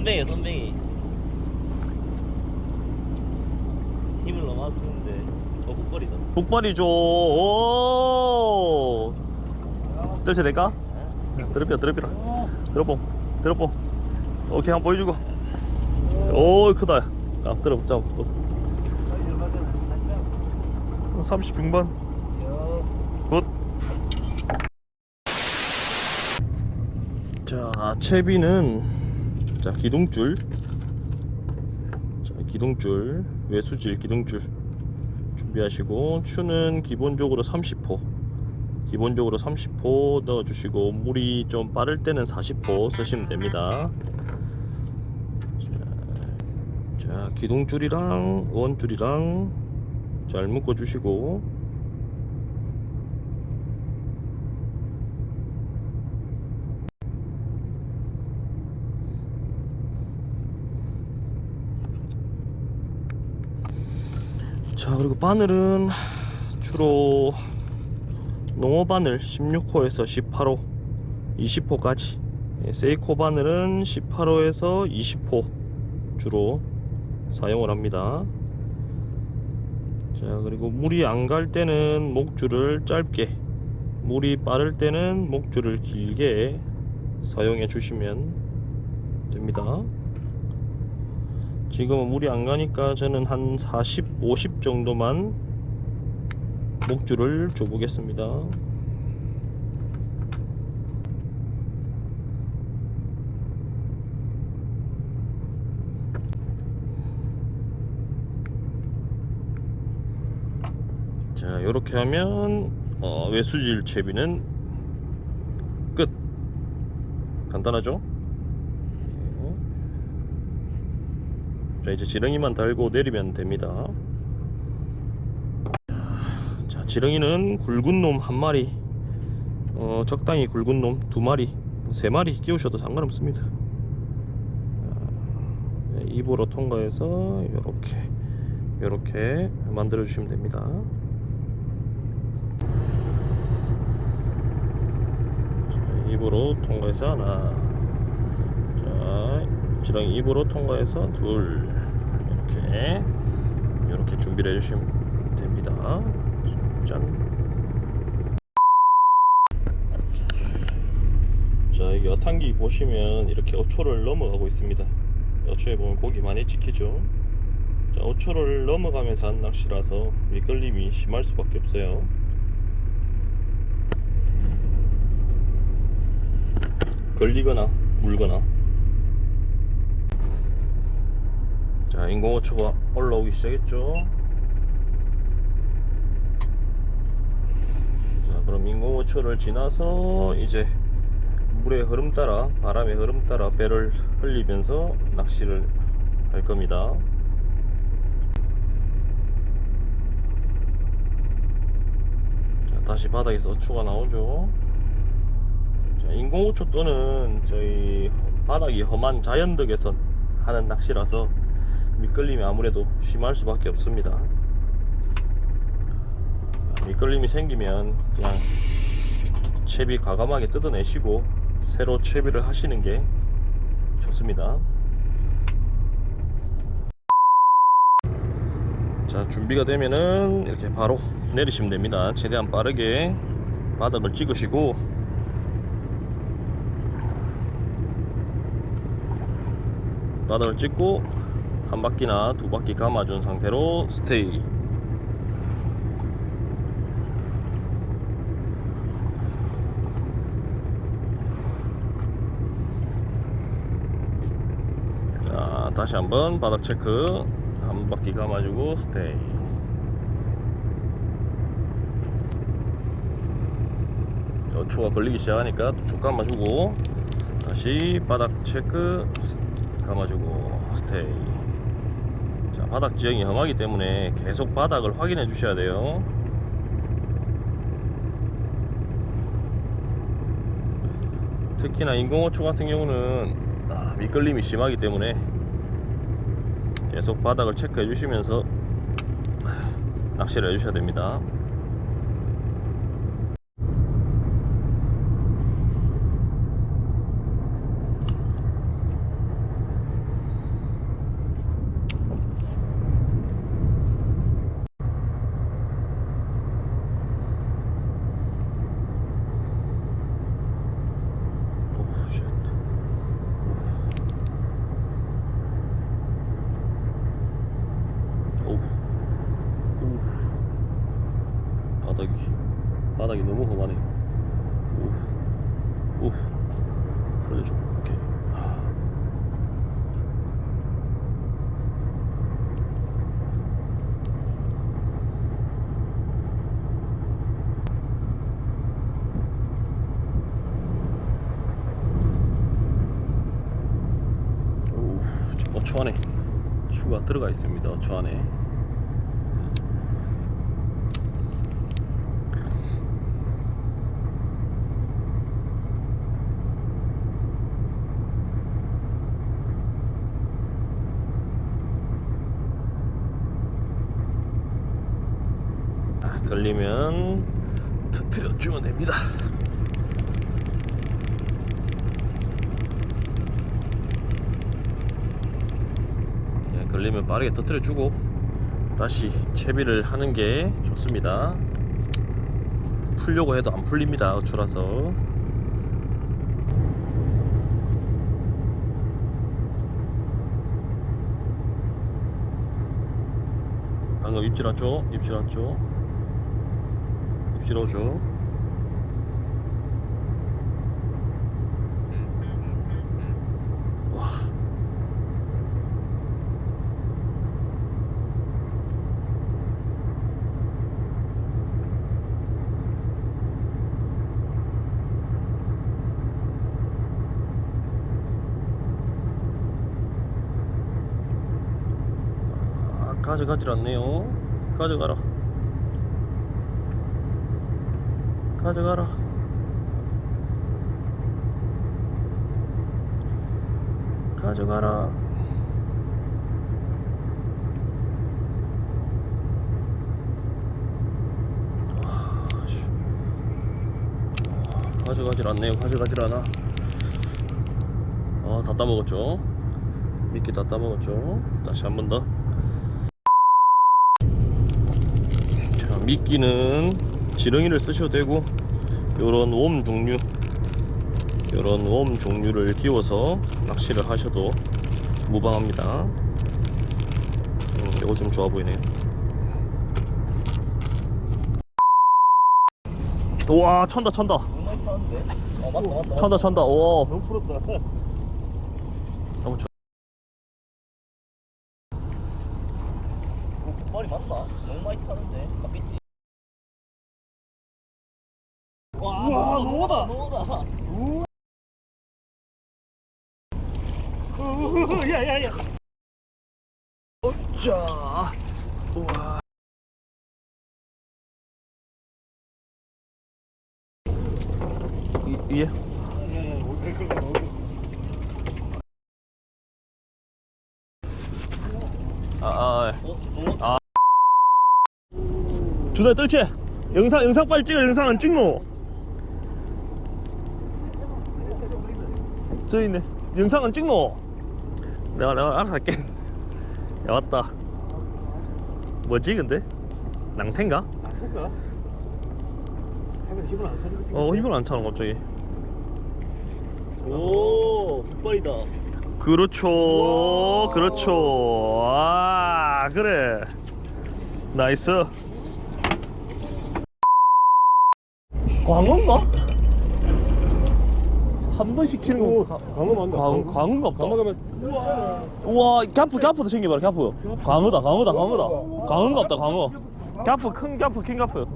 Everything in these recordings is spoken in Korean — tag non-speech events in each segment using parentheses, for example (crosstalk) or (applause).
손뱅이 손뱅이 힘을 너무 안 쓰는데 어 국거리다 북발이죠. 오. 뜰채 될까? 드럽혀, 드럽히라. 들어봄, 들어봄. 오케이, 한번 보여주고. 오, 크다. 아, 잡아. 30 중반. 굿. 자, 채비는 자 기둥줄. 자, 기둥줄, 외수질 기둥줄. 준비하시고 추는 기본적으로 30호 기본적으로 30호 넣어주시고 물이 좀 빠를 때는 40호 쓰시면 됩니다 자, 자 기둥줄이랑 원줄이랑 잘 묶어 주시고 그리고 바늘은 주로 농어 바늘 16호에서 18호 20호까지. 예, 세이코 바늘은 18호에서 20호 주로 사용을 합니다. 자 그리고 물이 안 갈 때는 목줄을 짧게 물이 빠를 때는 목줄을 길게 사용해 주시면 됩니다 지금은 물이 안 가니까 저는 한 40, 50 정도만 목줄을 줘보겠습니다. 자, 이렇게 하면 어, 외수질 채비는 끝. 간단하죠? 네. 자 이제 지렁이만 달고 내리면 됩니다. 자 지렁이는 굵은 놈 한 마리 어, 적당히 굵은 놈 두 마리 뭐세 마리 끼우셔도 상관없습니다. 자, 네, 입으로 통과해서 이렇게 이렇게 만들어 주시면 됩니다. 자, 입으로 통과해서 하나. 자 지렁이 입으로 통과해서 둘 이렇게 이렇게 준비를 해주시면 됩니다 짠. 자 여기 어탕기 보시면 이렇게 어초를 넘어가고 있습니다. 어초에 보면 고기 많이 찍히죠. 자 어초를 넘어가면서 한 낚시라서 미끌림이 심할 수밖에 없어요. 걸리거나 물거나 자 인공어초가 올라오기 시작했죠. 자 그럼 인공어초를 지나서 이제 물의 흐름 따라 바람의 흐름 따라 배를 흘리면서 낚시를 할 겁니다. 자 다시 바닥에서 어초가 나오죠. 자 인공어초 또는 저희 바닥이 험한 자연덕에서 하는 낚시라서 미끌림이 아무래도 심할 수밖에 없습니다. 미끌림이 생기면 그냥 채비 과감하게 뜯어내시고 새로 채비를 하시는 게 좋습니다. 자 준비가 되면은 이렇게 바로 내리시면 됩니다. 최대한 빠르게 바닥을 찍으시고 바닥을 찍고 한 바퀴나 두 바퀴 감아준 상태로 스테이. 자 다시 한번 바닥 체크. 한 바퀴 감아주고 스테이. 어초가 걸리기 시작하니까 쭉 감아주고 다시 바닥 체크 스- 감아주고 스테이 자 바닥 지형이 험하기 때문에 계속 바닥을 확인해 주셔야 돼요. 특히나 인공어초 같은 경우는 아, 미끌림이 심하기 때문에 계속 바닥을 체크해 주시면서 낚시를 해 주셔야 됩니다 바닥이 너무 험하네요. 우, 우, 살려줘. 오케이. 아. 오, 저 안에 추가 들어가 있습니다. 어초 안에. 아, 걸리면 터뜨려 주면 됩니다. 예, 걸리면 빠르게 터뜨려 주고 다시 채비를 하는 게 좋습니다. 풀려고 해도 안 풀립니다. 어초라서. 방금 입질 왔죠? 입질 왔죠? 오죠? 와. 아, 가져가질 않네요. 가져가라. 가져가라. 가져가라. 가져가질 않네요. 가져가질 않아. 아, 다 따먹었죠. 미끼 다 따먹었죠. 다시 한 번 더. 자, 미끼는 지렁이를 쓰셔도 되고 요런 웜 종류 요런 웜 종류를 끼워서 낚시를 하셔도 무방합니다. 음, 요거 좀 좋아 보이네요. 우와 맞다 맞다. 천다 천다. 오 너무 풀었다 너무 좋 머리 맞나? 너무 많이 타는데 맞겠지? 와 우와, 너무다 너무다. 너무다 야야야. 자 우와. 이, 예? 아, 아, 어? 너무 아. 떨치 영상 영상 빨리 찍어 영상 안 찍노? 저기 있네. 영상 안 찍노? 내가 내가 알아서 할게 야 왔다. 뭐지 근데? 볼까? 하면 힘을 안 쓰는 어 힘을 안 차는 갑자기. 오 북발이다. 그렇죠 그렇죠. 아 그래. 나이스. 광어인가? 한 번씩 치는 오, 거 광어 맞나? 광, 광어가 없다. 광어 가면 우와 갸프 갸프도 챙겨봐라 갸프. 광어다 광어다 광어다. 광어가 없다 광어. 갸프 큰 갸프 큰 갸프.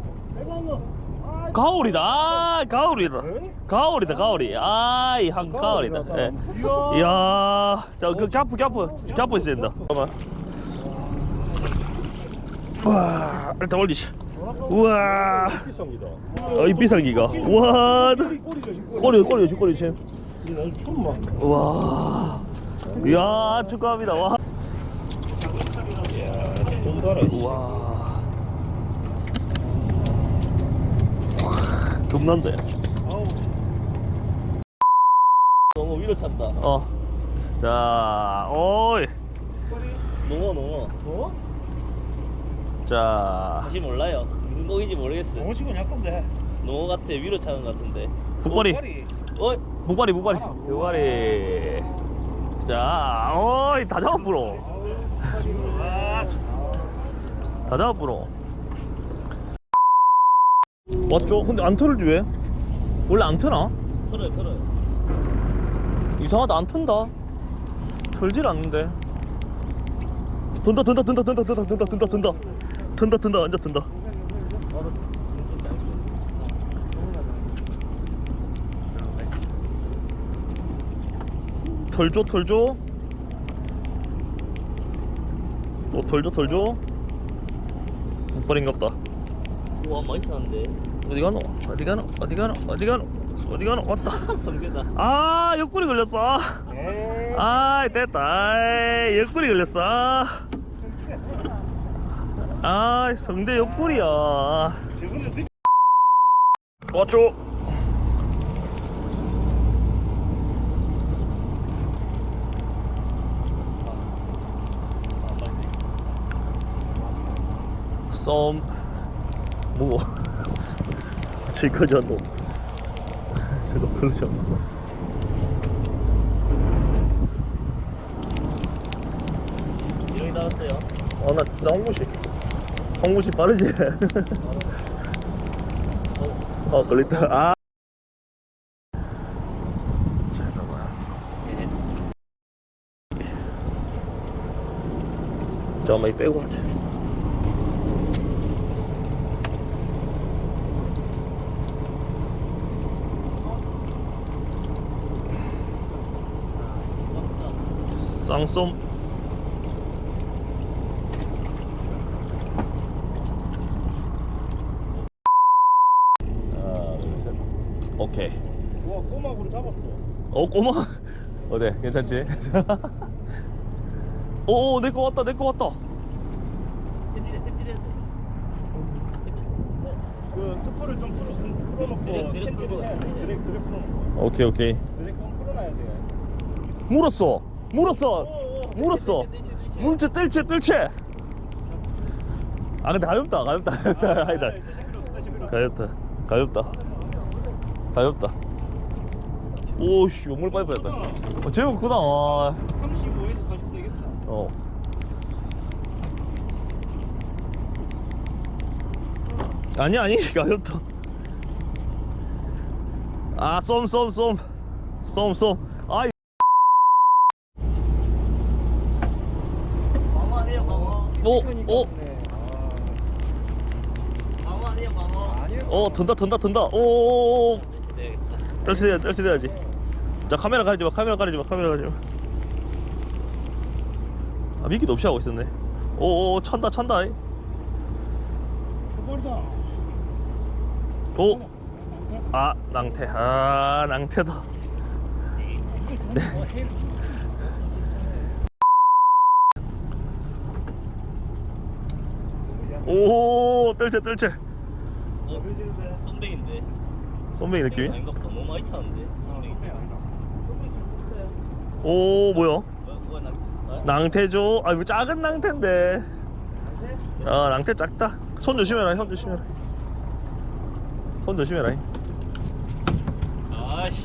가오리다. 아 가오리다 가오리다 가오리. 아 이 한 가오리다. 예. 이야. 자 그 갸프 갸프. 갸프 있어야 된다. 잠깐만. 와 일단 올리시 우와. 비쌉니다. 어이 비상기가. 우와. 꼬리 꼬리 지 꼬리 지. 우와. 이야 축하합니다. 와. 우와. 겁난데. 너무 위로 찼다. 어자 오이 농어 농어 어? 자. 다시 몰라요 무슨 고기인지 모르겠어 영어 치고는 약간데. 농어 같아. 위로 차는 것 같은데. 북발이. 빨리. 어? 북발이 북발이. 북발이. 자 오이 다 잡았구로 아, 다 잡았구로 맞죠? 근데 안 털지 왜? 원래 안 트나? 털어요 털어요. 이상하다. 안 튼다. 털질 않는데. 든다 든다 든다 든다 든다 든다 든다 든다 든다. 든다 완전 든다 털줘 털줘. 어 털줘 털줘. 목발인갑다. 우와 많이 차는데. 어디 가노? 어디 가노? 어디 가노? 어디 가노? 어디 가노? 왔다. (laughs) 아 옆구리 걸렸어. 에이 아이 됐다. 아이 옆구리 걸렸어. 아이 성대 옆구리야. 맞죠 썸 뭐? (laughs) 한놈 저거 그러지 않나 이름이 나왔어요 아, 나, 나 홍무씨. 홍무씨 빠르지? 어, 걸렸다. 아. 잠깐만. 잠깐만, 이 빼고 하자. 쌍쏨. 하나, 둘, 셋. 오케이. 와 꼬막으로 잡았어. 어 꼬마 (laughs) 어때 괜찮지? (laughs) 오 내 거 왔다 내 거 왔다. 샘질해 샘질해 그 스프를 좀 풀어, 풀어놓고 드랙, 드랙 드랙 풀어놓고. 오케이 오케이. 드랙 좀 풀어놔야 돼 물었어 물었어. 물었어. 물체 뜰채 뜰채 아 근데 가볍다. 가볍다. 가볍다. 아니다. 가볍다. 가볍다. 가볍다. 오씨 물 빠질 뻔했다. 어, 제법 크다 어. 35에서 40 되겠다. 어. 아니 아니 (laughs) 가볍다. 아, 쏨, 쏨, 쏨. 쏨, 쏨. 아, 광어하네요 광어 오, 오, 광어하네요 광어 아니요 어, 든다, 든다, 든다. 오. 되겠다 떨치돼야, 떨치돼야지. 자, 카메라 가리지 마, 카메라 가리지 마, 카메라 가리지 마. 아, 미끼도 없이 하고 있었네. 오, 오, 찬다, 찬다. 오, 아, 낭태, 아, 낭태다. 오, 떨채, 떨채. 어? 썸뱅인데 썸뱅이 느낌이? 아닌가 보다 너무 많이 차는데 오, 뭐야? 뭐야 뭐야 나 아? 낭태죠? 아, 이거 작은 낭태인데. 아, 낭태 작다. 손 조심해라, 손 조심해라. 손 조심해라. 아씨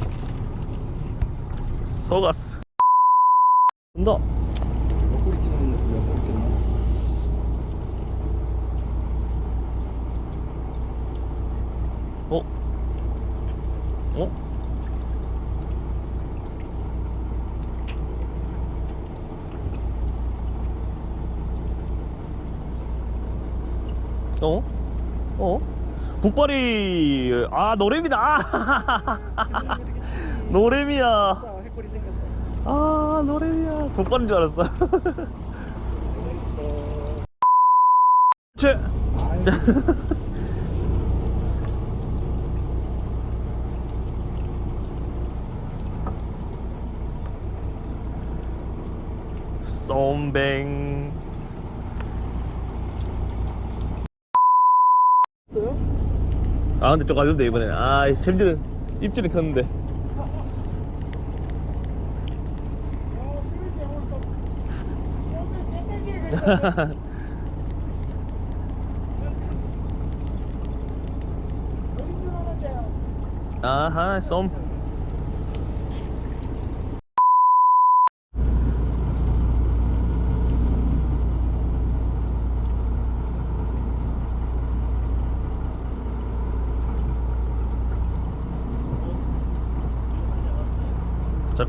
속았어. 온다. 옆구리 끼는 옆구리 끼는 어? 어? 어? 어? 북발이 아 노래미다 (laughs) 노래미야 해꼬리 생겼다 아 노래미야 북발인 줄 알았어 (laughs) 제 쏨뱅. 아 근데 좀 가볍네 이번에. 아 잼질은 입질은 컸는데. (laughs) 아하 쏨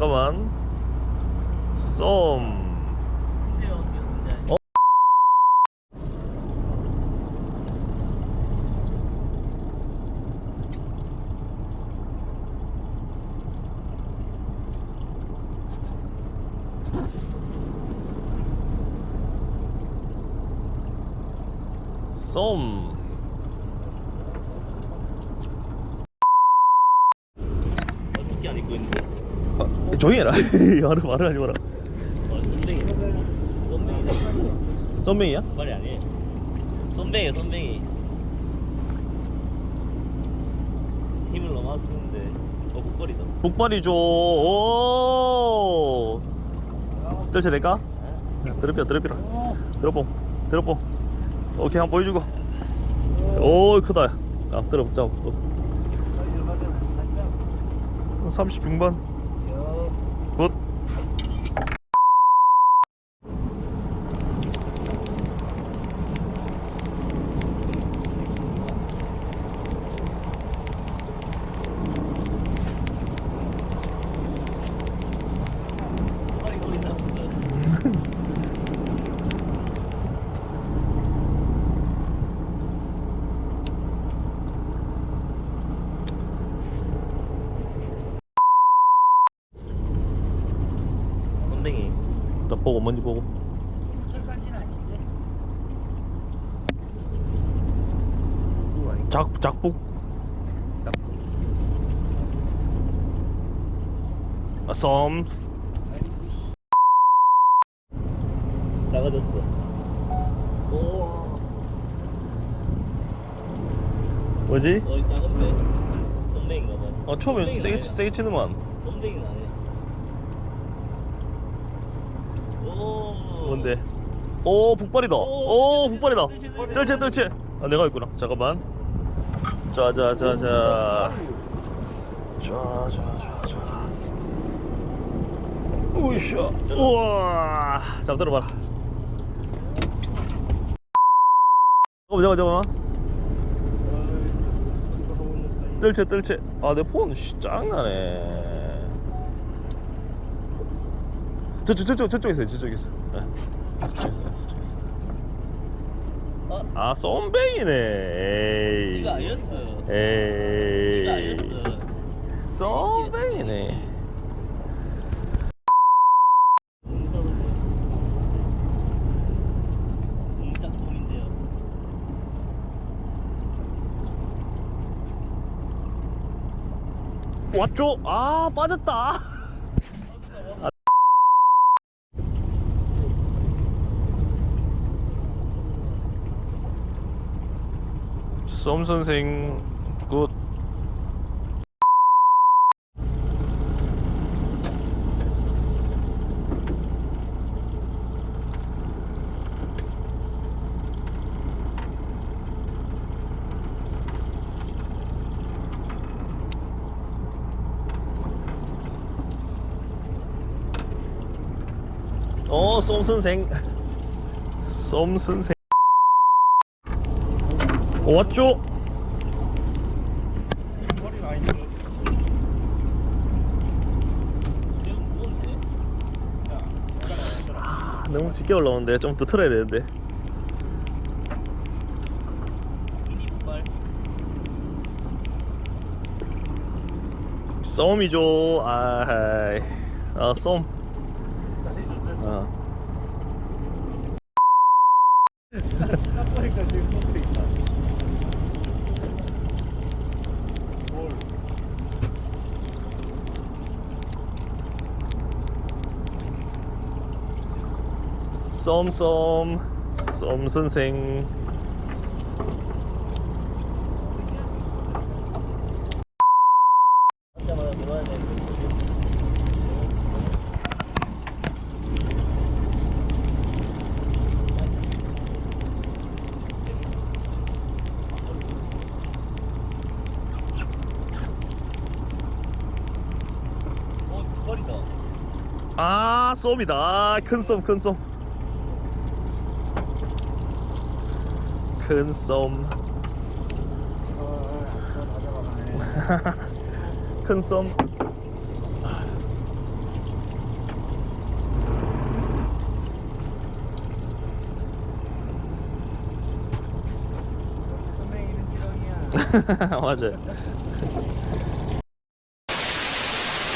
잠깐만 썸 근데요, 어떻게 어? 썸 어떻게 안 입고 있는데? 아, 조용히 해라 말을 말을 하지 마라. 썸맹이야? 말이 아니에요. 쏨뱅이, 쏨뱅이. 힘을 너무 안 쓰는데. 어, 국거리다. 북발이죠 오 뜰채 될까? 드럽이야 드럽이라 드럽봉 드럽봉 오케이 한번 보여주고 오 크다 야 드럽 잡아 30 중반 굿 빨리 거리 잡았어. 쏨뱅이. 딱 보고 먼지 보고 작, 작북 아, 썸 작아졌어. 오. 뭐지? 어, 작은데. 쏨뱅인가 봐. 어 처음에 세게, 치는만 쏨뱅이는 아니야. 오. 뭔데? 오 북발이다. 오, 오 북발이다. 뜰채 뜰채. 아 내가 있구나. 잠깐만. 자자자자. 자자자자. 우샤 우와. 잠 들어봐라. 잠깐만 잠깐만 뜰채 뜰채. 아내 폰 짱나네 저쪽 저쪽 저쪽에 있어요 저쪽에 있어 네. 저쪽에 있어 저쪽에 있어 어, 아 쏨뱅이네 에이 이거 아니었어. 이거 에이 아니었어. 쏨뱅이네 공작 소인데요. 왔죠? 아 빠졌다 쏨 선생 굿 어, 쏨 선생. (laughs) 쏨 선생. 어, 왔죠? 아, 너무 쉽게 올라오는데 좀 더 틀어야 되는데. 쏨이죠. 아이. 아, 쏨. 아. (laughs) 깜빡이가 지금 컴퓨터 있다. 뭘? 쏨쏨. 쏨 선생. 아, 쏨이다. 아, 큰 쏨, 큰 쏨. 큰 쏨. (laughs) 큰 쏨. (laughs) 맞아요.